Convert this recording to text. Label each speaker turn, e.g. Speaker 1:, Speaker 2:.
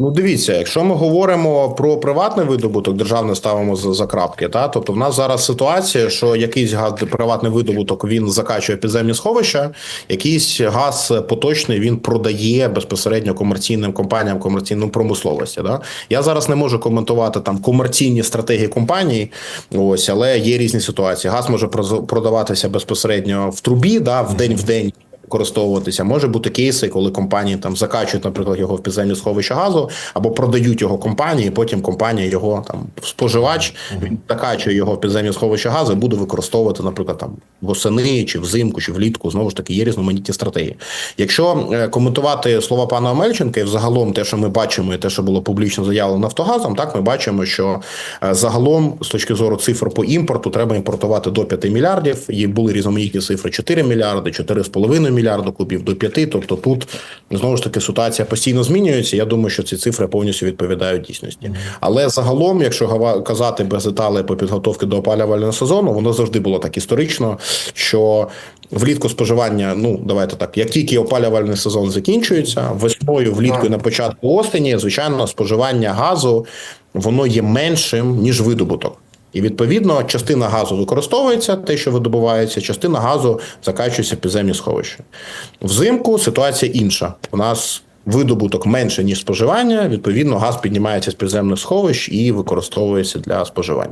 Speaker 1: Ну, дивіться, якщо ми говоримо про приватний видобуток, державне ставимо за, крапки, та тобто в нас зараз ситуація, що якийсь газ приватний видобуток він закачує підземні сховища, якийсь газ поточний він продає безпосередньо комерційним компаніям, комерційним промисловості. Да? Я зараз не можу коментувати там комерційні стратегії компаній, ось але є різні ситуації. Газ може продаватися безпосередньо в трубі, да, в день в день. Використовуватися може бути кейси, коли компанії там закачують, наприклад, його в підземні сховища газу або продають його компанії. Потім компанія його там споживач він закачує його в підземні сховища газу і буде використовувати, наприклад, там восени чи взимку, чи влітку. Знову ж таки, є різноманітні стратегії. Якщо е, коментувати слова пана Омельченка і взагалом те, що ми бачимо, і те, що було публічно заявлено Нафтогазом, так ми бачимо, що е, загалом з точки зору цифр по імпорту треба імпортувати до 5 мільярдів. І були різноманітні цифри 4 мільярди, 4,5 мільярда кубів до 5. Тобто тут знову ж таки ситуація постійно змінюється. Я думаю, що ці цифри повністю відповідають дійсності. Але загалом, якщо казати без деталей по підготовці до опалювального сезону, воно завжди було так історично, що влітку споживання, ну давайте так, як тільки опалювальний сезон закінчується, весною, влітку і на початку осені, звичайно, споживання газу воно є меншим ніж видобуток. І відповідно частина газу використовується, те, що видобувається, частина газу закачується в підземні сховища. Взимку ситуація інша. У нас видобуток менше ніж споживання. Відповідно, газ піднімається з підземних сховищ і використовується для споживання.